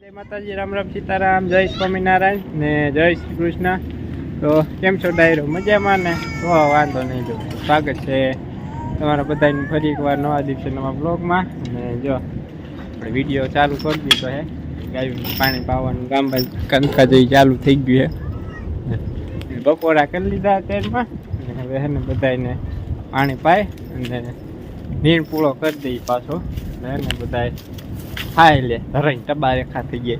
જય માતાજી, રામ રામ સીતારામ, જય સ્વામિનારાયણ ને જય શ્રી કૃષ્ણ. તો કેમ છો ડાયરો? મજામાં ને? તો વાંધો નહીં, જો. સ્વાગત છે તમારા બધાને ફરી એકવાર નવા દિવસે નવા બ્લોગમાં. ને જો, આપણે વીડિયો ચાલુ કરી દીધો હે ગાયું પાણી પાવાનું ગામ બાજુ કંકા જઈ ચાલુ થઈ ગયું છે. બપોરા કરી લીધા અત્યારમાં. અને હવે હે ને બધાને પાણી પાય અને નીણ પૂળો કરી દઈએ પાછો. ને હે ને બધાય ખાઈ લે ધરાઈ ટબા રેખા થઈ ગઈ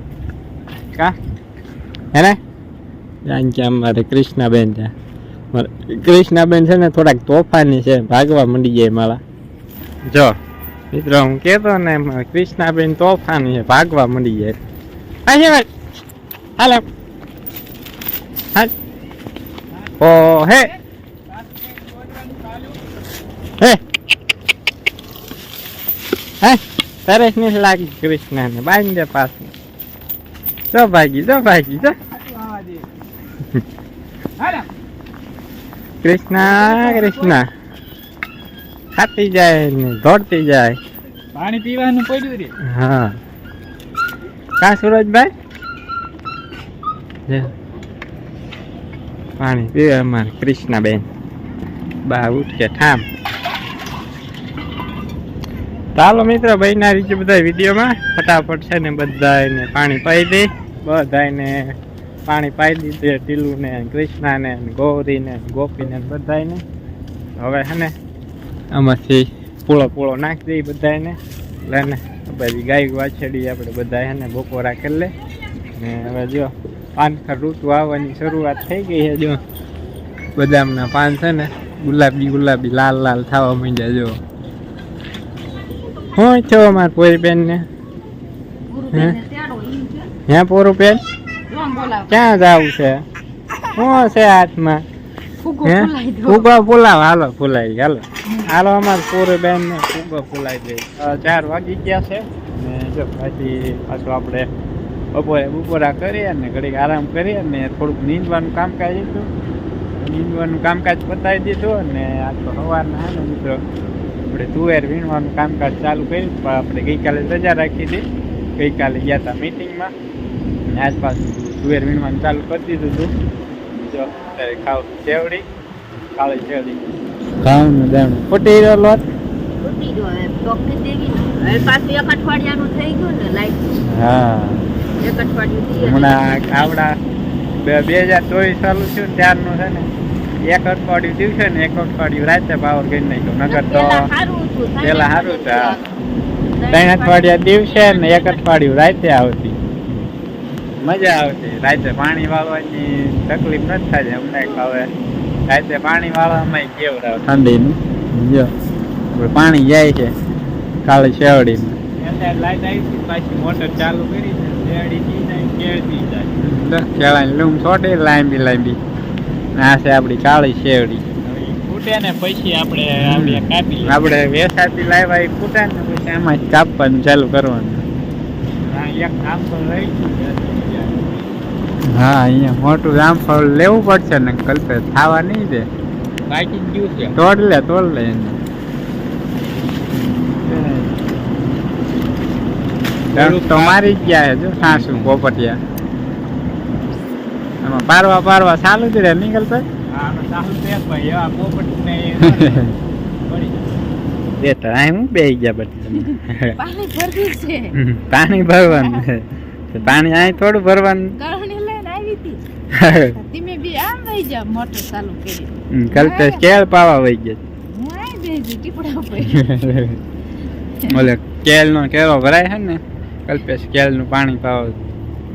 કા હે ને જાણ કે અમારે કૃષ્ણાબેન છે મારે કૃષ્ણાબેન છે ને થોડાક તોફાની છે ભાગવા મંડી જાય મારા જો મિત્રો હું કહેતો ને એમાં કૃષ્ણાબેન તોફાની છે ભાગવા મંડી જાય હા છે ભાઈ હાલો હા ઓ હે હે હે તરસ ને લાગી કૃષ્ણને ને દે પાછું જો ભાગી જો ભાગી જો કૃષ્ણ કૃષ્ણ ખાતી જાય ને દોડતી જાય પાણી પીવાનું પડ્યું રે. હા. કા સુરજભાઈ. પાણી પીવે અમારે કૃષ્ણાબેન બા ઉઠે ઠામ ચાલો મિત્રો ભાઈના રીતે બધા વિડીયોમાં. ફટાફટ છે ને બધાને પાણી પાઈ દે. બધાને પાણી પાઈ દીધે ટીલુને કૃષ્ણાને, ગૌરીને, ગોપીને બધાને હવે છે ને, આમાંથી પૂળો પૂળો નાખી દઈએ બધાને એટલે ને, બધી ગાય વાછડી આપણે બધા છે ને બપોરા કરી લે. ને હવે જો, પાનખર ઋતુ આવવાની શરૂઆત થઈ ગઈ છે જો. બદામના પાન છે ને, ગુલાબી ગુલાબી લાલ લાલ થવા માંડ્યા જો. હું છો અમાર પોરી બેન ને હે? હે પોરું બેન ક્યાં જવું છે? શું છે હાથમાં? હે? ફૂગો ફૂલાવ હાલો ફૂલાઈ હાલો. હાલો અમારે પૂરે બેન ને ફૂગો ફૂલાઈ દે. ચાર વાગી ગયા છે. ને જો પછી પાછું આપણે બપોરે બપોરા કરીએ અને ઘડીક આરામ કરીએ ને થોડુંક નીંદવાનું કામકાજ હતું. નીંદવાનું કામકાજ પતાવી દીધું અને આ તો સવારના મિત્રો. આપણે તુવેર વીણવાનું કામકાજ ચાલુ કર્યું પણ આપણે ગઈકાલે રજા રાખી હતી. ગઈકાલે ગયા હતા મિટિંગમાં અને આજ પાછું તુવેર વીણવાનું ચાલુ કરી દીધું હતું. જો અત્યારે ખાવ ચેવડી કાળી ચેવડી ઘઉંનું દાણું. ફૂટી રહ્યો લોટ તૂટી ગયો હવે ડોક્ટર દેવી હવે પાછું એક અઠવાડિયાનું થઈ ગયું ને લાઈટ. હા. એક અઠવાડિયું થઈ ગયું. હમણાં આવડા બે બે હજાર ચોવીસ ચાલુ થયું ત્યારનું છે ને. એક અઠવાડિયું દિવસે ને એક અઠવાડિયું રાતે પાવર કરી નાખ્યો. નગર તો પેલા સારું હા. ત્રણ અઠવાડિયા દિવસે ને એક અઠવાડિયું રાતે આવતી. મજા આવતી. રાતે પાણી વાળવાની તકલીફ નથી થાય અમને હવે. રાતે પાણી વાળવામાં કેવું રહે ઠંડીનું જો પાણી જાય છે કાલે શેવડીમાં લાઈટ આવી પાછી મોટર ચાલુ કરી શેવડી જાય કેળતી જાય. કેળાની લૂમ છોટે લાંબી લાંબી. આ છે આપણી કાળી શેવડી ફૂટે ને પછી આપણે આપણે કાપી આપણે વેસાતી લાવ્યા એ ફૂટે ને પછી આમાં જ કાપવાનું ચાલુ કરવાનું. એક રહી હા અહીંયા મોટું જામફળ લેવું પડશે ને કલ્પે થાવા નહીં દે. બાકી ગયું છે. તોડ લે તોડ લે એને. તો મારી જ ગયા છે જો સાસુ પોપટિયા. એમાં પારવા પારવા ચાલુ જ રહે નીકળતા એ તો અહીં હું બે ગયા પછી પાણી ભરવું છે. પાણી ભરવાનું છે. પાણી અહીં થોડું ભરવાનું. કરણી લઈને આવી હતી. તમે બી આમ વહી જા મોટર ચાલુ કરી. કલ્પેશ કેળ પાવા વહી ગયા. હું આવી બેસી ટીપડા પર ઓલે કેળ નો કેળો ભરાય છે ને કલ્પેશ કેળનું પાણી પાવા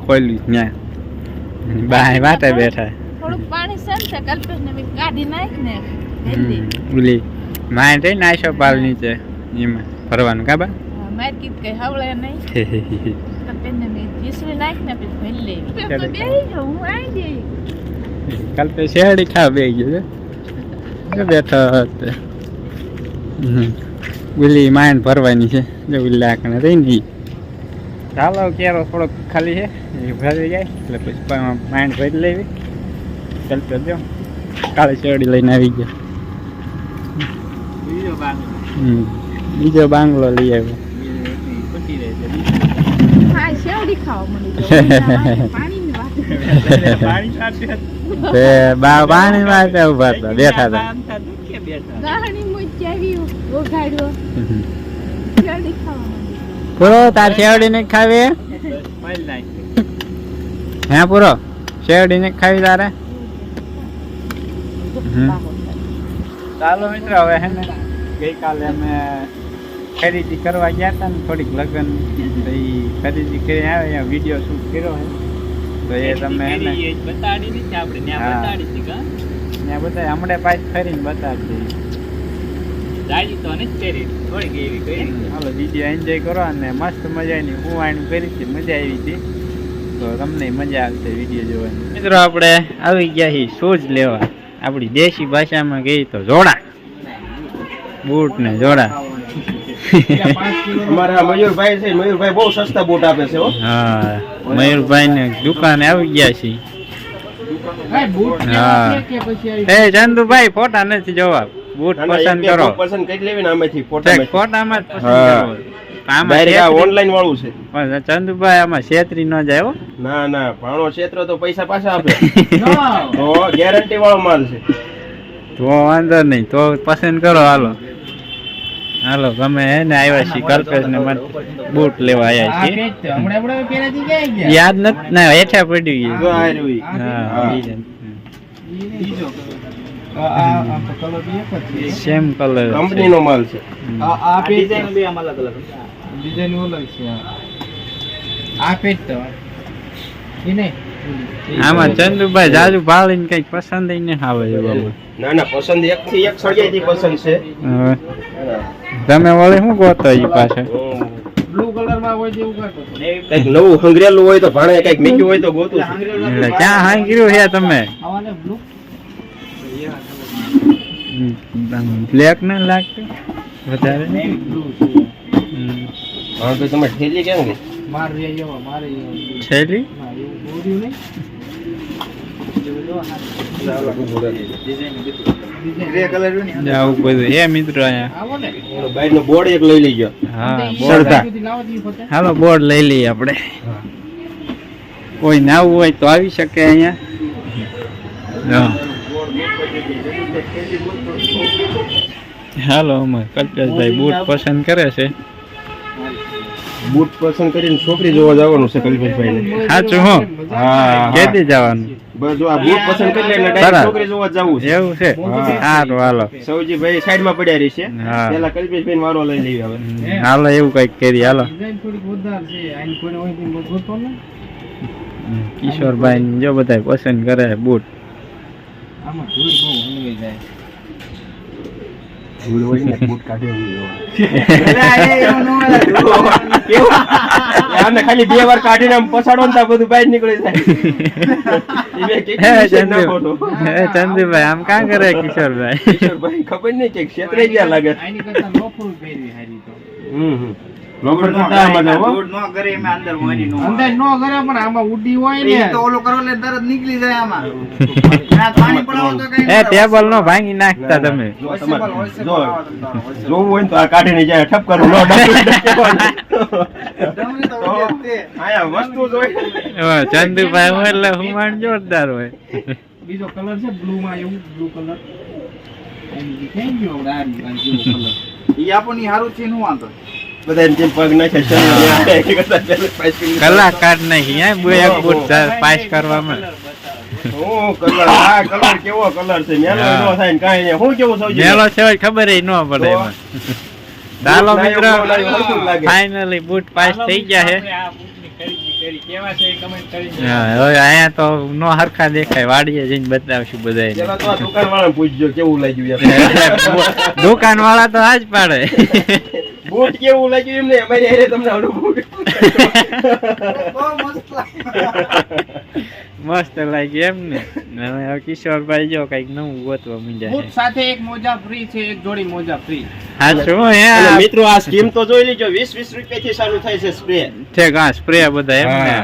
ખોલ્યું ત્યાં બાય માટે બેઠા. થોડું પાણી છે કલ્પેશ ને બી કાઢી નાખ ને ઓલી માય રહી નાશો પાલ નીચે એમાં ભરવાનું કાબા માર કીધ કઈ હવળે નહીં. કલ્પેશ ને મેં ખીસવી નાખ ને પછી ભરી લેવી. ચાલે. બેહી જાઉં હું આવી જઈ કલ્પેશ શેરડી ખાવા બે ગયો છે. જો બેઠો હતો. ઓલી માયન ભરવાની છે. જો ઓલી લાકડા રહી. ચાલો ક્યારે થોડોક ખાલી છે. એ ભરી જાય એટલે પછી માઇન્ડ ભરી લેવી. ચાલ જો. કાળી શેરડી લઈને આવી ગયો. બીજો બાંગલો. લઈ આવ્યો. હા શેવડી ખાવા મળી જાય પાણીની વાત પાણી સાથે તે બા પાણીમાં તે ઊભા હતા બેઠા હતા. પૂરો? તાર શેવડી ને ખાવી હે? પૂરો? શેવડી ને ખાવી તારે? ચાલો મિત્ર હવે હે ને ગઈકાલે અમે ખરીદી કરવા ગયા હતા ને થોડીક લગ્ન. તો એ ખરીદી કરી આવે અહીંયા વીડિયો શૂટ કર્યો હે. તો એ તમે હે ને બતાડી નથી આપણે ત્યાં બતાડી હતી ત્યાં બધા હમણાં પાછી ફરીને બતાવતી જાજી તો નથી કરી. થોડીક એવી કરી. હાલો વીડિયો એન્જોય કરો અને મસ્ત મજાની હું આનું કરી હતી મજા આવી હતી તો તમને મજા આવશે વીડિયો જોવાની. મિત્રો આપણે આવી ગયા છીએ શૂઝ લેવા. આપણી દેશી ભાષામાં કહીએ તો જોડા બૂટ ને જોડા અમારા મયુરભાઈ છે. મયુરભાઈ બહુ સસ્તા બૂટ આપે છે હા. મયુરભાઈ ને દુકાને આવી ગયા છીએ. હા. એ ચંદુભાઈ ફોટા નથી જોવા. બૂટ પસંદ કરો. પસંદ કરી લેવી ને આમાંથી ફોટામાં ફોટામાં જ પસંદ કરો. ઓનલાઈન વાળું છે. પણ ચંદુભાઈ આમાં છેતરી ન જાય ના ના ભાણો છેતરો તો પૈસા પાછા આપે. તો ગેરંટી વાળો માલ છે. તો વાંધો નહીં તો પસંદ કરો હાલો. હાલો ગમે હે ને આવ્યા છીએ કલ્પેશ ને માટે બૂટ લેવા આવ્યા છીએ. યાદ નથી ના હેઠા પડી. હા હા. સેમ કલર કંપનીનો માલ છે. આ ડિઝાઇન બે આમ અલગ અલગ આમાં ચંદુભાઈ જાજુ ભાળીને કંઈક પસંદ નહીં આવે છે બાબુ ના ના પસંદ એક થી એક સળિયાથી પસંદ છે. તમે વળી શું ગોતો ઈ પાસે કંઈક નવું હંગરેલું હોય તો ભાણે કંઈક મીઠું હોય તો ગોતું છું. ક્યાં હાંગર્યું છે તમે? બ્લેક ના લાગતું? વધારે? હમ. હા તો તમે ઠેલી કેમ ગઈ છેલ્લી આવું બધું. હે મિત્રો અહીંયા. બોર્ડ એક લઈ લેજો. હા બોર્ડ હાલો બોર્ડ લઈ લઈએ આપણે. કોઈ ના હોય તો આવી શકે અહીંયા. હા. હાલો અમારે કલ્પેશભાઈ બૂટ પસંદ કરે છે. બૂટ પસંદ કરીને છોકરી જોવા જવાનું છે કલ્પેશભાઈ ને સાચું હું હા. કેદી જવાનું? બસ આ બૂટ પસંદ કરી લે એટલે છોકરી જોવા જવું છે. એવું છે? હા. સારું હાલો. સૌજીભાઈ સાઈડ પડ્યા રહી છે. પેલા કલ્પેશભાઈ વારો લઈ લેવી હવે. હાલો એવું કંઈક કરી હાલો. કિશોરભાઈ જો બધા પસંદ કરે છે બૂટ ધૂળ હોય ને બૂટ કાઢે આમને ખાલી બે વાર કાઢીને આમ પછાડો ને બધું બહાર નીકળી જાય. ચંદુભાઈ આમ કા કરે કિશોરભાઈ? કિશોરભાઈ ખબર નહીં કે ક્ષેત્રે ગયા લાગે. હમ હમ. અંદર નો કરે પણ આમાં ઉડી હોય ને. તો ઓલો કરો એટલે તરત નીકળી જાય આમાં. ના પાણી પડાવો તો કઈ એ ટેબલ નો ભાંગી નાખતા તમે. જો જોવું હોય તો આ કાઢીને જાય ઠપ કરવું નો આયા વસ્તુ જોઈ. હવે ચંદુભાઈ હોય એટલે હુમાણ જોરદાર હોય. બીજો કલર છે બ્લુ માં એવું બ્લુ કલર કેમ ગયો આ કલર ઈ આપણને હારું છે નું વાંધો? બધા જેમ પગ નાખે શરીર ને કરતા પહેલા પાસ કરી કલાક કાઢ નાખી હે બે એક બૂટ પાસ કરવામાં હું કલર આ કલર કેવો કલર છે મેલો હા. નો થાય ને કાંઈ નહીં હું કેવું સૌજી મેલો છે હોય ખબર ય ન પડે એમાં ચાલો બૂટ મિત્રો લાવ્યો, લાવ્યો, હરખું જ લાગે. ફાઇનલી બૂટ પાસ થઈ ગયા છે આપણે આ બૂટની ખરીદી કરી કેવા છે એ કમેન્ટ કરીને હા હવે અહીંયા તો નો હરખા દેખાય વાડીએ જઈને બતાવશું બધા પેલા તો આ દુકાન વાળા પૂછજો કેવું લાગ્યું એમ. દુકાન વાળા તો આજ પાડે. બૂટ કેવું લાગ્યું એમ અમારી હારે તમને આવડું બૂટ મસ્ત મસ્ત લાગ્યું એમ ને? હવે કિશોરભાઈ જો કંઈક નવું ગોતવા માંડ્યા બૂટ સાથે એક મોજા ફ્રી છે એક જોડી મોજા ફ્રી હા શું હે મિત્રો આ સ્કીમ તો જોઈ લેજો. વીસ વીસ રૂપિયા થી ચાલુ થાય છે સ્પ્રે છે હા સ્પ્રે બધા એમ ને?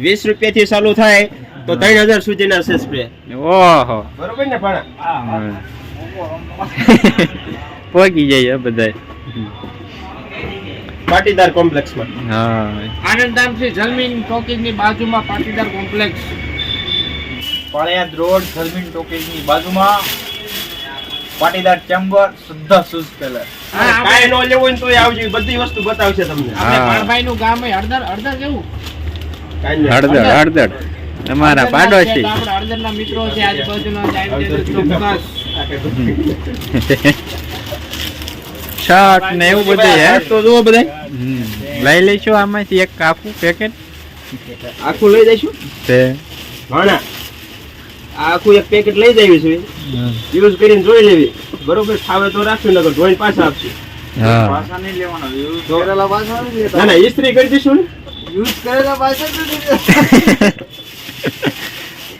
વીસ રૂપિયા થી ચાલુ થાય તો ત્રણ હજાર સુધીના છે સ્પ્રે ઓહો. બરોબર ને પણ પોગી જાય બધા પાટીદાર કોમ્પ્લેક્સમાં હા. આનંદધામથી જલમીન ટોકીઝની બાજુમાં પાટીદાર કોમ્પ્લેક્સ પાળિયાદ રોડ જલમીન ટોકીઝની બાજુમાં પાટીદાર ચેમ્બર શુદ્ધ શૂઝ પેલર કાંઈ નો લેવું તોય આવજો બધી વસ્તુ બતાવશે તમને. હા. આપણે માણભાઈ નું ગામ હળદર હળદર કેવું. હળદર હળદર. અમારા પાડોશી. હળદરના મિત્રો છે આજુબાજુના ટાઈમ ચોક્કસ શર્ટ ને એવું બધું હે? તો જુઓ બધાય. હમ. લઈ લઈશું આમાંથી એક આખું પેકેટ આખું લઈ જઈશું? તે. ભણા આખું એક પેકેટ લઈ જઈએ છે યુઝ કરીને જોઈ લેવી. બરોબર? ખાવે તો રાખશું નગર ધોઈને પાછા આપશું. પાછા નહીં લેવાના યુઝ કરેલા પાછા નથી લેતા ના ઇસ્ત્રી કરી દઈશું ને. યુઝ કરેલા પાછા જ નથી.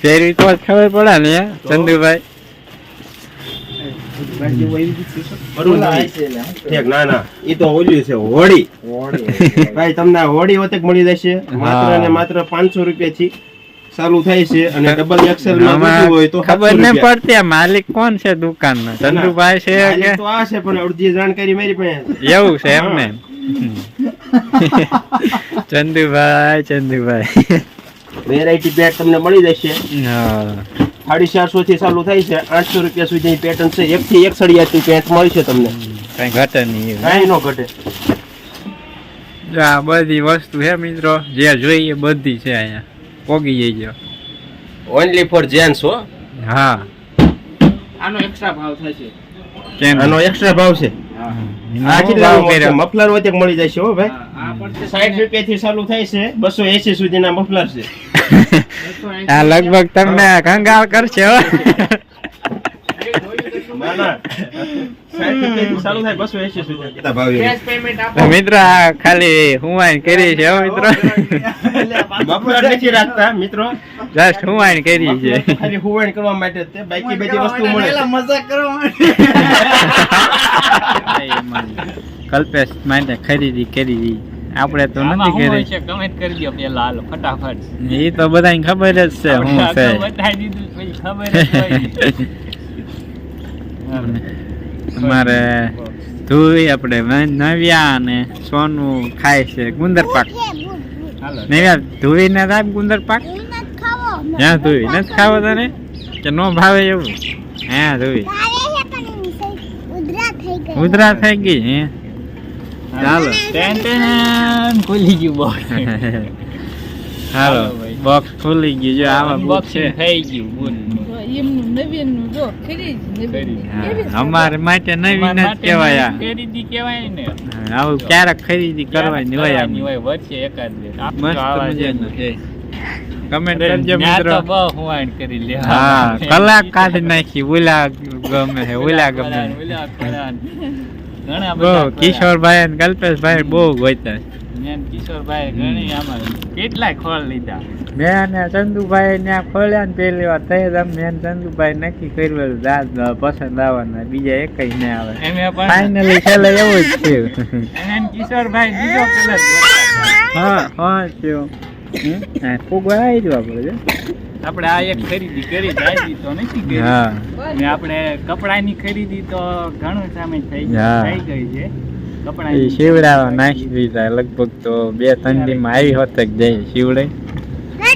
લેતા. તો ખબર પડે ને ચંદુભાઈ. ના ના. ઈ તો ઓલ્યું છે હોળી. ભાઈ તમને હોળી વખતે મળી જશે માત્ર ને માત્ર પાંચસો રૂપિયા થી ચાલુ થાય છે અને ડબલ એક્સેલમાં હોય તો ખબર 700 પડતી માલિક કોણ છે દુકાન નો ચંદુભાઈ છે કે? તો આ છે પણ અડધી જાણકારી મારી પાસે. એવું છે એમ ને. ચંદુભાઈ ચંદુભાઈ. વેરાયટી પેટ તમને મળી જશે હા. સાડી ચારસો થી ચાલુ થાય છે. આઠસો રૂપિયા સુધી પેટર્ન છે. એક થી એક સળિયાથી પેન્ટ મળશે તમને. કઈ ઘટે નહીં કઈ નો ઘટે. આ બધી વસ્તુ હે મિત્રો જે જોઈએ બધી છે અહીંયા. પોગી જજો ઓનલી ફોર જેન્ટ્સ હો. હા. આનો એક્સ્ટ્રા ભાવ થશે કેમ? આનો એક્સ્ટ્રા ભાવ છે. આ કેટલા ભાવ મફલર વચ્ચે મળી જશે હો ભાઈ. આ પડશે સાઠ રૂપિયા થી ચાલુ થાય છે બસો એસી સુધીના મફલર છે. આ લગભગ તમને કંગાળ કરશે હો. ના ના. સાઠ રૂપિયાથી ચાલુ થાય બસો એસી સુધી ભાવ કેશ પેમેન્ટ તો આપો મિત્રો આ ખાલી હું કરી છે મિત્રો. મફલર નથી રાખતા મિત્રો. જસ્ટ હુવાઈન કરી છે? ખાલી હુવાણ કરવા માટે તે બાકી બધી વસ્તુ મળે. મજાક કરવા માટે. કલ્પેશ માટે ખરીદી કરી આપણે તો નથી કરી. છે કમેન્ટ કરી દો પેલા હાલ ફટાફટ. એ તો બધાને ખબર જ છે હું છે. બતાવી દીધું પછી ખબર જ અમારે ધોઈ આપણે નવ્યા અને સોનું ખાય છે ગુંદર પાક નવ્યા ધોઈ ને રાખ ગુંદર પાક ત્યાં ધોઈ નથી ખાવો તને? કે નો ભાવે એવું? હા ધોઈ. ઉધરા થઈ ગઈ. હે? ચાલો ટેન ટેન ખુલી ગયું બોક્સ હાલો બોક્સ ખુલી ગયું. જો આમાં બોક્સ થઈ ગયું બોલ? અમારે માટે નવી કેવાય કહેવાય. ખરીદી કહેવાય ને. આવું ક્યારેક ખરીદી કરવાની હોય આમ. વચ્ચે એકાદ મસ્ત મજાનું છે. કમેન્ટ કરજો મિત્રો તો બહુ હુવાણ કરી લે. હા કલાક કાઢી નાખી ઓલા ગમે હે ઓલા ગમે. ઓલા. ઘણા બધા કિશોરભાઈ અને કલ્પેશભાઈ બહુ ગોતા કિશોરભાઈ ઘણી આમાં કેટલા ખોળ લીધા. મેં ને ચંદુભાઈ ને ખોલ્યા ને પહેલી વાર થઈ તમે મેં ચંદુભાઈ નક્કી કર્યું દાદ પસંદ આવવાના બીજા એક જ ના આવે. ફાઇનલી છેલ્લે એવું જ થયું. કિશોરભાઈ બીજો કલર હા હા થયું. ફુગવા આવી આપણે આપણે આ એક ખરીદી કરી જાય તો નથી કરી. ને આપણે કપડાની ખરીદી તો ઘણું સામે થઈ થઈ ગઈ છે. એ કપડાની શિવડાવા નાખી દીધા. લગભગ તો બે ત્રણ દીમાં આવી હોત જ જઈ શિવડાઈ.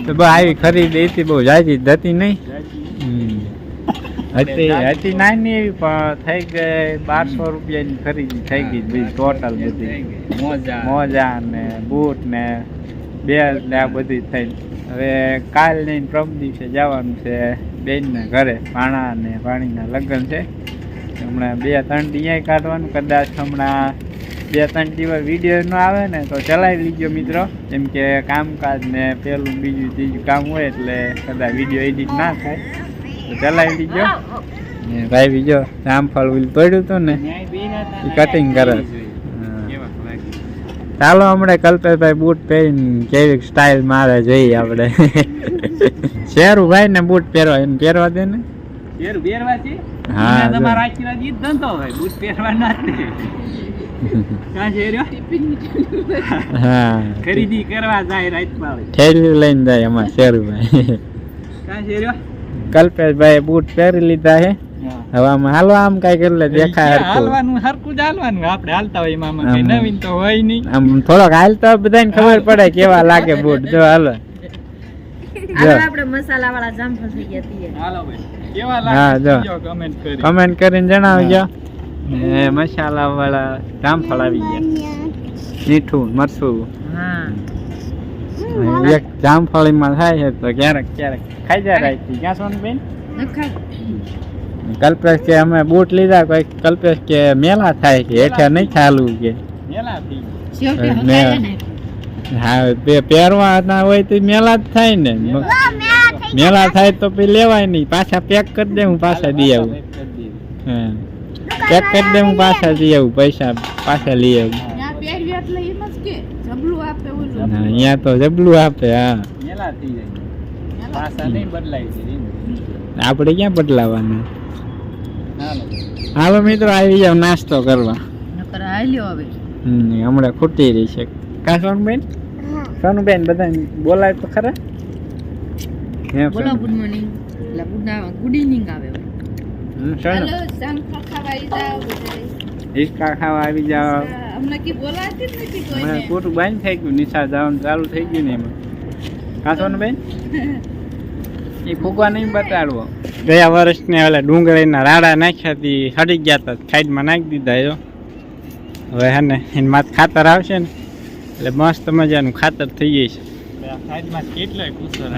તો બહુ આવી ખરીદી હતી બહુ જાજી જતી નહીં. હતી હતી નાની એવી પણ થઈ ગઈ બારસો રૂપિયાની ખરીદી થઈ ગઈ બધી ટોટલ બધી. મોજા. મોજા ને બૂટ ને બેલ ને આ બધી થઈ. હવે કાલ નહીં પ્રમ દિવસે જવાનું છે બેનના ઘરે ભાણા ને ભાણીના લગ્ન છે. હમણાં બે ત્રણ દિયા કાઢવાનું કદાચ હમણાં બે ત્રણ દિવસ વીડિયો ન આવે ને તો ચલાવી લીજો મિત્રો. કેમ કે કામકાજ ને પેલું બીજું ત્રીજું કામ હોય એટલે કદાચ વીડિયો એડિટ ના થાય. તો ચલાવી લીજો. ને ભાઈ બીજો જામફળ પડ્યું હતું ને એ cutting કરે. છે. ચાલો હમણાં કલ્પેશભાઈ બૂટ પહેરીને કેવી સ્ટાઇલ મારે જોઈએ આપણે. શેરુભાઈ ને બૂટ પહેરવા એને પહેરવા દે ને. શેર ખરીદી કરવા જાય. લઈને જાય અમારા કાં કલ્પેશભાઈ બૂટ પહેરી લીધા છે. હા. હવે આમ હાલો આમ કઈ કરી લે દેખાય હાલવાનું? હરકું જ હાલવાનું. આપણે હાલતા હોય એમાં કઈ નવીન તો હોય નહીં. આમ થોડોક હાલ તો બધાને ખબર પડે કેવા લાગે બૂટ. જો હાલો. આપણે મસાલા વાળા જામફળ થઈ ગયા છીએ. હાલો ભાઈ. કેવા હા, જો. કમેન્ટ કરી. કમેન્ટ કરીને જણાવજો. ને મસાલા વાળા જામફળ આવી ગયા. મીઠું મરચું. હા. એક જામફળીમાં થાય છે તો ક્યારેક ક્યારેક. ખાઈ જાય રાખી ક્યાં સોન બેન? કલ્પેશ કે અમે બૂટ લીધા કોઈ કલ્પેશ કે મેલા થાય કે હેઠે નહીં ચાલવું કે. હા તે પહેરવા ના હોય તો મેલા જ થાય ને. મેલા. થાય તો પછી લેવાય નહીં. પાછા પેક કરી દે હું પાછા દઈ આવું. હા. પેક કરી દે હું પાછા દઈ આવું પૈસા પાછા લઈ આવું. ત્યાં પહેર્યું એટલે એમ જ કે જબલું આપે ઓલું. હા, અહીંયા તો જબલું આપે હા. મેલા થઈ જાય. આપણે ક્યાં બદલાવાના? હાલો હાલો મિત્રો આવી જાવ નાસ્તો કરવા. નકર હાલ્યો હવે. હમ, હમણાં ખૂટી રહી છે. કા સોનુબેન? સોનુબેન બધા બોલાય તો ખરા? હે, બોલો ગુડ મોર્નિંગ એટલે ગુડ ગુડ ઇવનિંગ આવે સોનુ જામફળ ખાવા આવી જાવ. હિંચકા ખાવા આવી જાવ હમણાં કી બોલાતી જ નથી મને કોઈને ખોટું બંધ થઈ ગયું નિશા જવાનું ચાલુ થઈ ગયું ને એમાં. કા સોનુબેન? એ ફૂગવા નહીં બતાડવો. ગયા વર્ષને ઓલા ડુંગળીના રાડા નાખ્યા હતી સડી ગયા હતા સાઈડમાં નાખી દીધા જો. હવે હે ને એની માથ ખાતર આવશે ને એટલે મસ્ત મજાનું ખાતર થઈ જાય છે.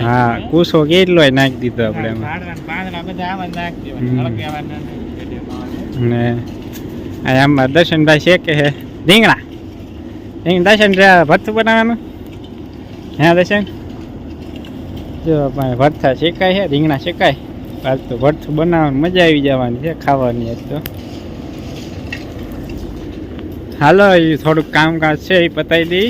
હા કુસો કેટલોય નાખી દીધો આપણે. ને આમાં દર્શનભાઈ શેકે છે? રીંગણા. રીંગણ દર્શન ભરતું બનાવવાનું? હા દર્શન? જો ભરથા શેકાય છે રીંગણા શેકાય. આજ તો ભરથું બનાવવાની મજા આવી જવાની છે ખાવાની આજ તો. હાલો થોડુંક કામકાજ છે એ પતાવી દઈ.